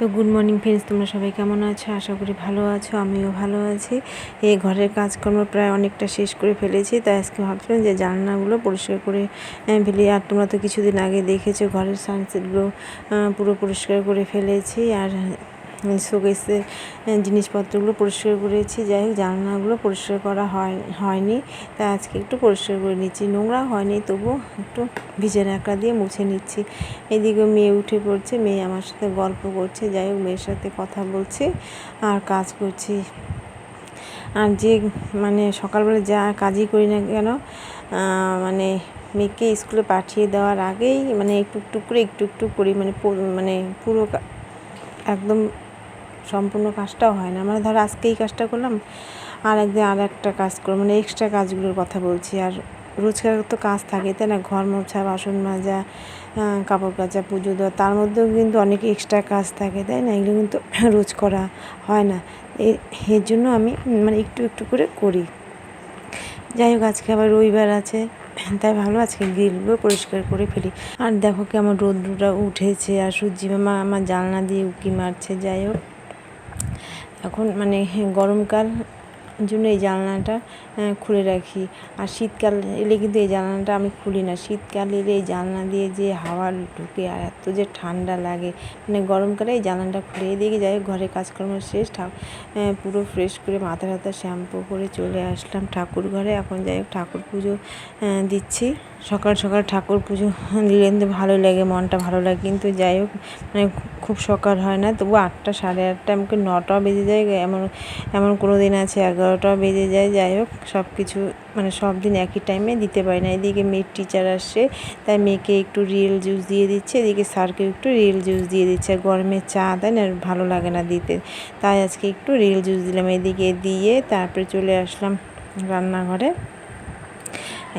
তো good morning friends তোমরা সবাই কেমন আছো? আশা করি ভালো আছো, আমিও ভালো আছি। এই ঘরের কাজকর্ম প্রায় অনেকটা শেষ করে ফেলেছি, তাই আজকে ভাবছিলাম যে জানলাগুলো পরিষ্কার করে ফেলি। আর তোমরা তো কিছুদিন আগে দেখেছ, ঘরের সানসেটগুলো পুরো পরিষ্কার করে ফেলেছি। আর শোকেসে জিনিসপত্রগুলো পরিষ্কার করেছি। যাই হোক, জানলাগুলো পরিষ্কার করা হয়, হয়নি। তাই আজকে একটু পরিষ্কার করে নিচ্ছি। নোংরা হয়নি তবু একটু ভিজে ন্যাকড়া দিয়ে মুছে নিচ্ছি। এদিকে মেয়ে উঠে পড়ছে, মেয়ে আমার সাথে গল্প করছে। যাই হোক, মেয়ের সাথে কথা বলছি আর কাজ করছি। আর যে মানে সকালবেলা যা কাজই করি না কেন মানে মেয়েকে স্কুলে পাঠিয়ে দেওয়ার আগেই মানে একটু একটু করে, একটু একটু করি মানে মানে পুরো একদম সম্পূর্ণ কাজটাও হয় না। মানে ধরো আজকে এই কাজটা করলাম আর একদিন আর একটা কাজ করব মানে এক্সট্রা কাজগুলোর কথা বলছি। আর রোজকার তো কাজ থাকে, তাই না? ঘর মোছা, বাসন মাজা কাপড় কাচা, পুজো দেওয়া, তার মধ্যেও কিন্তু অনেক এক্সট্রা কাজ থাকে, তাই না? এগুলো কিন্তু রোজ করা হয় না। এর জন্য আমি মানে একটু একটু করে করি। যাই হোক, আজকে আবার রবিবার আছে, তাই ভালো, আজকে গ্রিলগুলো পরিষ্কার করে ফেলি। আর দেখো কেমন রোদ্রুটা উঠেছে, আর সূর্যি মামা আমার জানলা দিয়ে উকি মারছে, যাই হোক। এখন মানে গরমকাল জন্য এই জানলাটা খুলে রাখি। আর শীতকাল এলে কিন্তু এই জানলাটা আমি খুলি না। শীতকাল এলে এই জানলা দিয়ে যে হাওয়া ঢুকে আর এত যে ঠান্ডা লাগে। মানে গরমকালে এই জানলাটা খুলে দিয়ে যাই ঘরে কাজকর্ম শেষ পুরো ফ্রেশ করে মাথা টাথা শ্যাম্পু করে চলে আসলাম ঠাকুর ঘরে। এখন যাই ঠাকুর পুজো দিচ্ছি। সকাল সকাল ঠাকুর পুজো দিলে কিন্তু ভালো লাগে, মনটা ভালো লাগে। কিন্তু যাই হোক মানে খুব সকাল হয় না, তবু আটটা, সাড়ে আটটা এমনকি নটাও বেজে যায়, এমন এমন কোনো দিন আছে এগারোটাও বেজে যায়। যাই হোক সব কিছু মানে সব দিন একই টাইমে দিতে পারি না। এদিকে মেয়ের টিচার আসছে, তাই মেয়েকে একটু রিয়েল জুস দিয়ে দিচ্ছে, এদিকে স্যারকে একটু রিয়েল জুস দিয়ে দিচ্ছে। গরমে চা দেয় না ভালো লাগে না দিতে। তাই আজকে একটু রিয়েল জুস দিলাম। এদিকে দিয়ে তারপরে চলে আসলাম রান্নাঘরে।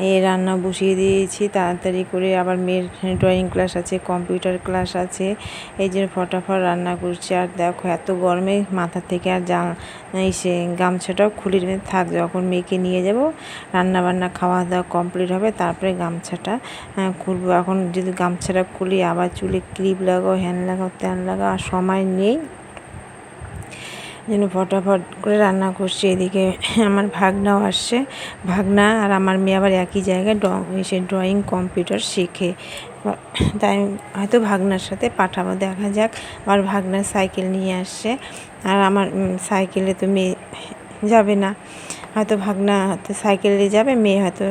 এই রান্না বসিয়ে দিয়েছি তাড়াতাড়ি করে আবার মেয়ের ড্রয়িং ক্লাস আছে কম্পিউটার ক্লাস আছে। এই যে ফটাফট রান্না করছি আর দেখো এত গরমে মাথা থেকে আর এই সে গামছাটাও খুলে থাক যখন মেয়েকে নিয়ে যাব রান্না বান্না খাওয়া দাওয়া কমপ্লিট হবে তারপরে গামছাটা আহ, খুলবো। এখন যদি গামছাটা খুলি আবার চুলে ক্লিপ লাগাও হ্যান লাগাও ত্যান লাগাও আর সময় নেই। যেন ফটাফট করে রান্না করছি। এদিকে আমার ভাগনাও আসছে। ভাগনা আর আমার মেয়ে আবার একই জায়গায় ড সে ড্রয়িং কম্পিউটার শেখে। তাই হয়তো ভাগনার সাথে পাঠাবো, দেখা যাক। আবার ভাগনার সাইকেল নিয়ে আসছে। আর আমার সাইকেলে তো মেয়ে যাবে না। হয়তো ভাগনা হয়তো সাইকেলে যাবে, মেয়ে হয়তো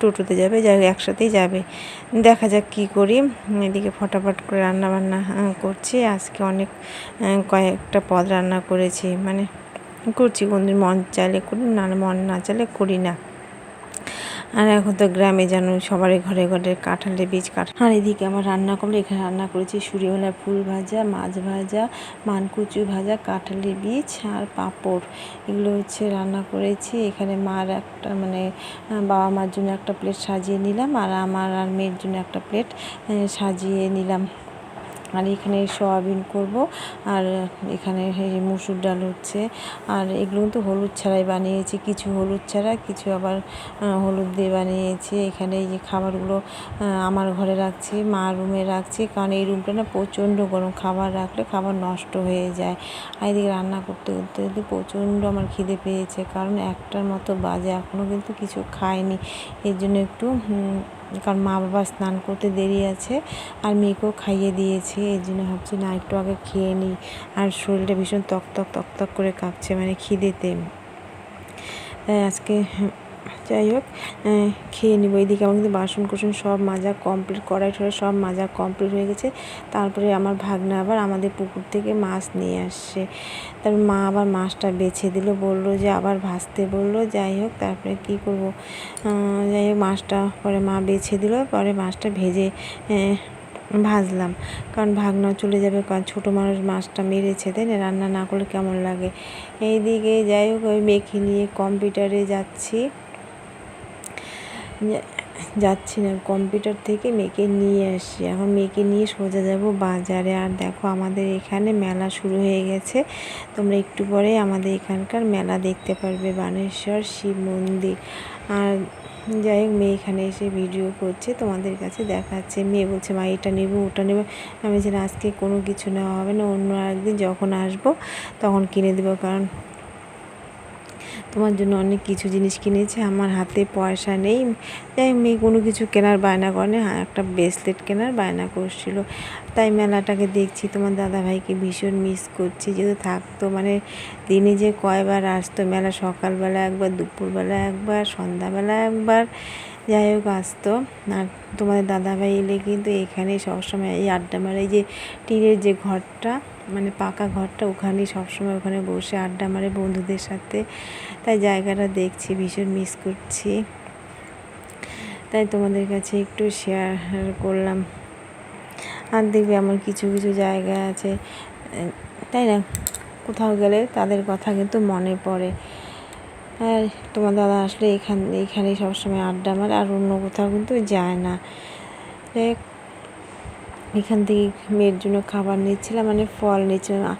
টোটোতে যাবে যা একসাথেই যাবে। দেখা যাক কি করি। এদিকে ফটাফট করে রান্না বান্না করছি। আজকে অনেক কয়েকটা পদ রান্না করেছি। মানে করছি, কোনদিন মন চাইলে করি না মন না চাইলে করি না। আর এখন তো গ্রামে যেন সবারই ঘরে ঘরে কাঁঠালের বীজ কাঠ আর এদিকে আমার রান্না করলে এখানে রান্না করেছি সুরিওলা ফুল ভাজা, মাছ ভাজা, মানকুচু ভাজা, কাঁঠালের বীজ আর পাঁপড়। এগুলো হচ্ছে রান্না করেছি। এখানে মার একটা মানে বাবা মার জন্য একটা প্লেট সাজিয়ে নিলাম আর আমার আর মেয়ের জন্য একটা প্লেট সাজিয়ে নিলাম। আর এখানে সয়াবিন করব। আর এখানে মুসুর ডাল হচ্ছে। আর এগুলো কিন্তু হলুদ ছাড়াই বানিয়েছি। কিছু হলুদ ছাড়া, কিছু আবার হলুদ দিয়ে বানিয়েছি। এখানে এই যে খাবারগুলো আমার ঘরে রাখছি, মা রুমে রাখছি। কারণ এই রুমটা না প্রচণ্ড গরম। খাবার রাখলে খাবার নষ্ট হয়ে যায়। আর এদিকে রান্না করতে করতে কিন্তু প্রচণ্ড আমার খিদে পেয়েছে। কারণ একটার মতো বাজে। এখনও কিন্তু কিছু খাইনি। এর জন্য একটু কারণ মা বাবা স্নান করতে দেরি আছে আর মেয়েকেও খাইয়ে দিয়েছে, এই জন্য ভাবছি না একটু আগে খেয়ে নিই। আর শরীরটা ভীষণ তক তক তক তক করে কাঁপছে মানে খিদেতে। তাই আজকে যাই হোক খেয়ে নিব এইদিকে আমার কিন্তু বাসন কোসন সব মাজা কমপ্লিট কড়াই টড়াই সব মাজা কমপ্লিট হয়ে গেছে। তারপরে আমার ভাগনা আবার আমাদের পুকুর থেকে মাছ নিয়ে আসছে। তারপর মা আবার মাছটা বেছে দিল, বলল যে আবার ভাজতে বলল। যাই হোক, তারপরে কি করব? যাই হোক, মাছটা পরে মা বেছে দিল, পরে মাছটা ভেজে ভাজলাম। কারণ ভাগনা চলে যাবে, কারণ ছোটো মানুষ মাছটা মেরেছে, তাই না? রান্না না করলে কেমন লাগে? এইদিকে যাই হোক, ওই মেখে নিয়ে কম্পিউটারে যাচ্ছি। যাচ্ছি না কম্পিউটার থেকে মেয়েকে নিয়ে আসি এখন মেয়েকে নিয়ে সোজা যাব বাজারে। আর দেখো আমাদের এখানে মেলা শুরু হয়ে গেছে। তোমরা একটু পরে আমাদের এখানকার মেলা দেখতে পারবে, বানেশ্বর, শিব মন্দির। আর যাই হোক, মেয়ে এখানে এসে ভিডিও করছে, তোমাদের কাছে দেখাচ্ছে। মেয়ে বলছে, মা, এটা নেব, ওটা নেব। আমি যে আজকে কোনো কিছু নেওয়া হবে না, অন্য একদিন যখন আসব, তখন কিনে দেবো। কারণ তোমার জন্য অনেক কিছু জিনিস কিনেছে, আমার হাতে পয়সা নেই। তাই মেয়ে কোনো কিছু কেনার বায়না করে হ্যাঁ একটা ব্রেসলেট কেনার বায়না করছিল। তাই মেলাটাকে দেখছি, তোমার দাদাভাইকে ভীষণ মিস করছি, যেহেতু থাকতো মানে দিনে যে কয়বার আসতো মেলা, সকালবেলা একবার, দুপুরবেলা একবার, সন্ধ্যাবেলা একবার, যাই হোক, আসতো। আর তোমাদের দাদাভাই এলে কিন্তু এখানে সবসময় এই আড্ডা মারে যে টিনের যে ঘরটা মানে পাকা ঘরটা ওখানেই সবসময় ওখানে বসে আড্ডা মারে বন্ধুদের সাথে। তাই জায়গাটা দেখছি, ভীষণ মিস করছি। তাই তোমাদের কাছে একটু শেয়ার করলাম। আর দেখবে আমার কিছু কিছু জায়গা আছে। তাই না? কোথাও গেলে তাদের কথা কিন্তু মনে পড়ে। আর তোমার দাদা আসলে এখান এইখানেই সবসময় আড্ডা মারে, আর অন্য কোথাও কিন্তু যায় না। এখান থেকে মেয়ের জন্য খাবার নিচ্ছিলাম মানে ফল নিচ্ছিলাম।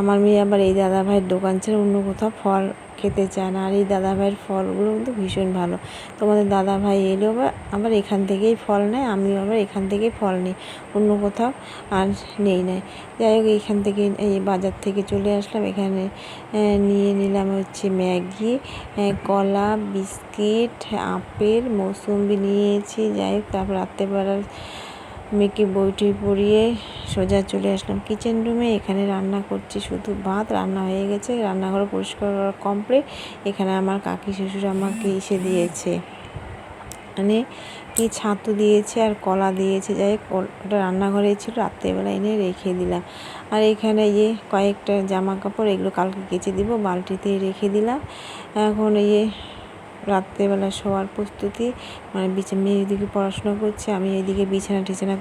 আমার মেয়ে আবার এই দাদা ভাইয়ের দোকান ছিল অন্য কোথাও ফল খেতে চায় না। আর এই দাদা ভাইয়ের ফলগুলো কিন্তু ভীষণ ভালো। তোমাদের দাদা ভাই এলেও আবার এখান থেকেই ফল নেয়, আমিও আবার এখান থেকেই ফল নিই, অন্য কোথাও আর নেই নাই। যাই হোক এইখান থেকে, এই বাজার থেকে চলে আসলাম। এখানে নিয়ে নিলাম হচ্ছে ম্যাগি কলা, বিস্কিট, আপেল, মৌসুম্বি নিয়েছি। যাই হোক, তারপর রাত্রেবেলার মেয়েকে বইটি পড়িয়ে সোজা চলে আসলাম কিচেন রুমে এখানে রান্না করছি শুধু ভাত, রান্না হয়ে গেছে। রান্নাঘর পরিষ্কার করা কমপ্লিট এখানে আমার কাকি শ্বশুর আমাকে এসে দিয়েছে। মানে কি ছাতু দিয়েছে আর কলা দিয়েছে। যাই হোক ওটা রান্নাঘরে ছিল, রাত্রেবেলা এনে রেখে দিলাম। আর এখানে যে কয়েকটা জামা কাপড় এগুলো কালকে কেচে দিব, বালতিতে রেখে দিলাম। এখন এই রাত্রেবেলা শোয়ার প্রস্তুতি। মানে মেয়ে এদিকে পড়াশোনা করছে, আমি এইদিকে বিছানা টিছানা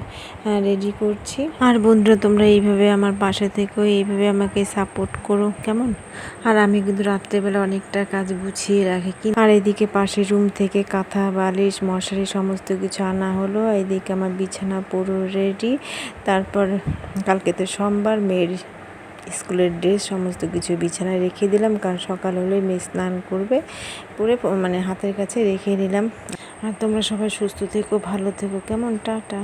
রেডি করছি। আর বন্ধুরা, তোমরা এইভাবে আমার পাশে থেকো, এইভাবে আমাকে সাপোর্ট করো, কেমন? আর আমি কিন্তু রাত্রেবেলা অনেকটা কাজ গুছিয়ে রাখি। কি আর এদিকে পাশে রুম থেকে কাঁথা, বালিশ, মশারি সমস্ত কিছু আনা হলো। এইদিকে আমার বিছানা পুরো রেডি তারপর কালকে তো সোমবার, মেয়ের স্কুলের ড্রেস, সমস্ত কিছু বিছানায় রেখে দিলাম, কারণ সকাল হলে মেয়ে স্নান করবে। পরে মানে হাতের কাছে রেখে নিলাম। আর তোমরা সবাই সুস্থ থেকো, ভালো থেকো, কেমন? টাটা।